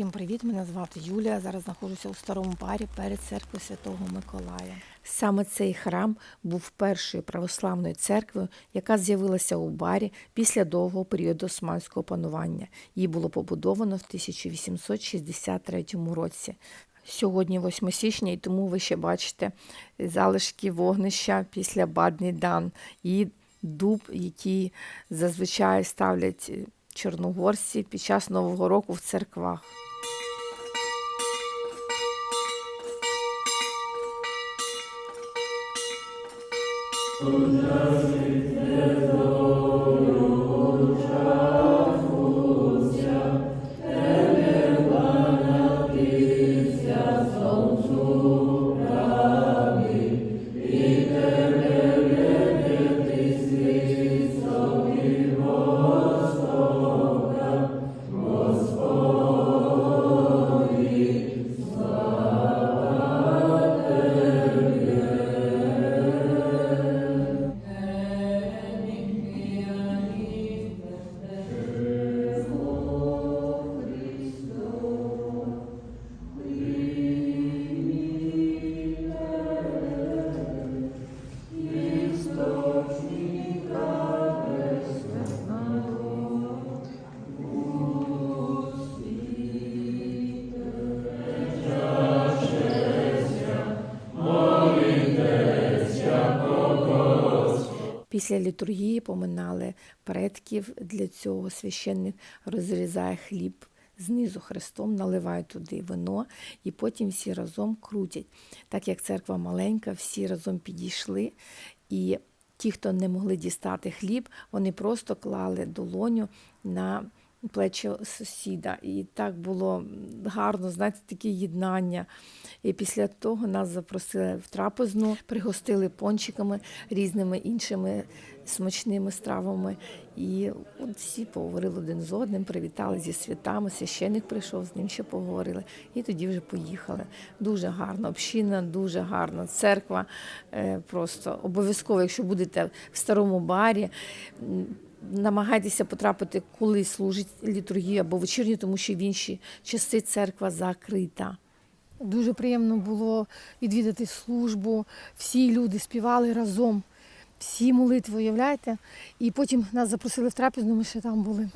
Всім привіт! Мене звати Юлія. Зараз знаходжуся у старому барі перед церквою Святого Миколая. Саме цей храм був першою православною церквою, яка з'явилася у барі після довгого періоду османського панування. Її було побудовано в 1863 році. Сьогодні 8 січня, і тому ви ще бачите залишки вогнища після Бадний Дан і дуб, який зазвичай ставлять чорногорці під час Нового року в церквах. Учасник не здоров'я, Після літургії поминали предків. Для цього священник розрізає хліб знизу хрестом, наливає туди вино, і потім всі разом крутять. Так як церква маленька, всі разом підійшли. І ті, хто не могли дістати хліб, вони просто клали долоню на плечі сусіда. І так було гарно, знаєте, таке єднання. І після того нас запросили в трапезну, пригостили пончиками, різними іншими смачними стравами. І от всі поговорили один з одним, привітали зі святами. Священник прийшов, з ним ще поговорили. І тоді вже поїхали. Дуже гарна община, дуже гарна церква. Е, Просто обов'язково, якщо будете в старому барі. Намагайтеся потрапити, коли служить літургія або вечірню, тому що в інші часи церква закрита. Дуже приємно було відвідати службу. Всі люди співали разом, всі молитви, уявляєте? І потім нас запросили в трапезну, ми ще там були.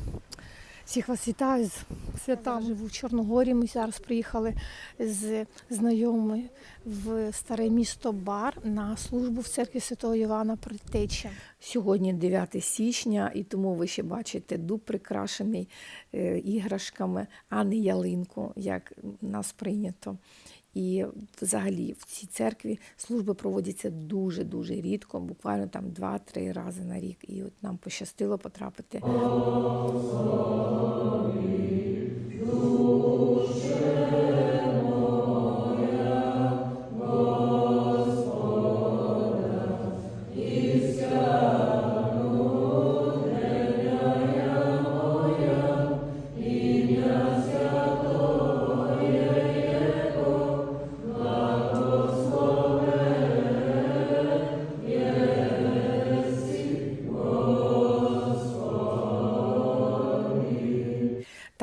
Всіх вас вітаю з святами. Живу в Чорногорі. Ми зараз приїхали з знайомими в старе місто Бар на службу в церкві Святого Івана Притеча. Сьогодні 9 січня, і тому ви ще бачите дуб прикрашений е, іграшками, а не ялинку, як нас прийнято. І взагалі в цій церкві служби проводяться дуже-дуже рідко, буквально там 2-3 рази на рік. І от нам пощастило потрапити.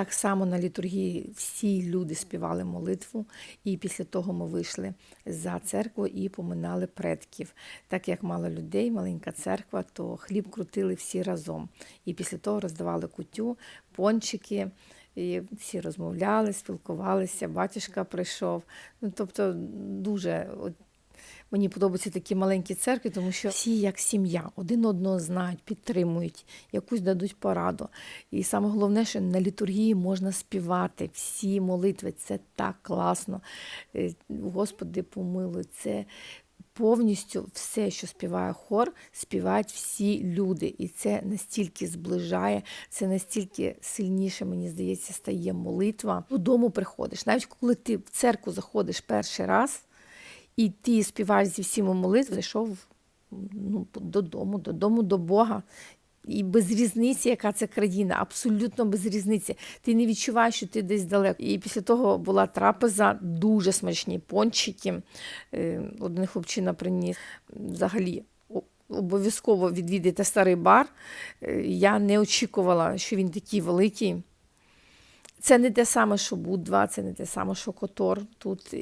Так само на літургії всі люди співали молитву, і після того ми вийшли за церкву і поминали предків. Так як мало людей, маленька церква, то хліб крутили всі разом. І після того роздавали кутю, пончики. І всі розмовляли, спілкувалися, батюшка прийшов. Ну, тобто дуже Мені подобаються такі маленькі церкви, тому що всі як сім'я, один одного знають, підтримують, якусь дадуть пораду. І саме головне, що на літургії можна співати всі молитви. Це так класно. Е, Господи, помилуй, це повністю все, що співає хор, співають всі люди. І це настільки зближає, це настільки сильніше, мені здається, стає молитва. Додому приходиш. Навіть коли ти в церкву заходиш перший раз. І ти співаєш зі всіма молитв, зайшов ну, додому, додому до Бога. І без різниці, яка це країна, абсолютно без різниці. Ти не відчуваєш, що ти десь далеко. І після того була трапеза, дуже смачні пончики. Е, Один хлопчина приніс взагалі. Обов'язково відвідайте старий бар. Е, Я не очікувала, що він такий великий. Це не те саме, що Будва, це не те саме, що Котор. Тут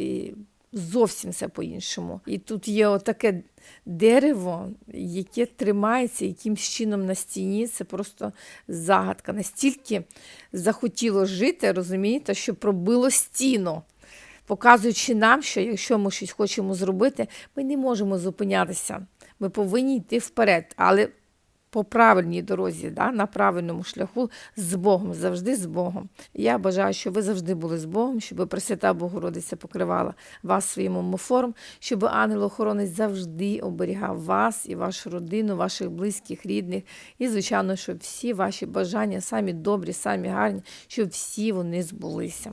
зовсім все по-іншому. І тут є отаке дерево, яке тримається якимсь чином на стіні. Це просто загадка. Настільки захотіло жити, розумієте, що пробило стіну. Показуючи нам, що якщо ми щось хочемо зробити, ми не можемо зупинятися. Ми повинні йти вперед, але по правильній дорозі, да, на правильному шляху з Богом, завжди з Богом. Я бажаю, щоб ви завжди були з Богом, щоб Пресвята Богородиця покривала вас своїм омофором, щоб ангел-охоронець завжди оберігав вас і вашу родину, ваших близьких, рідних. І, звичайно, щоб всі ваші бажання, самі добрі, самі гарні, щоб всі вони збулися.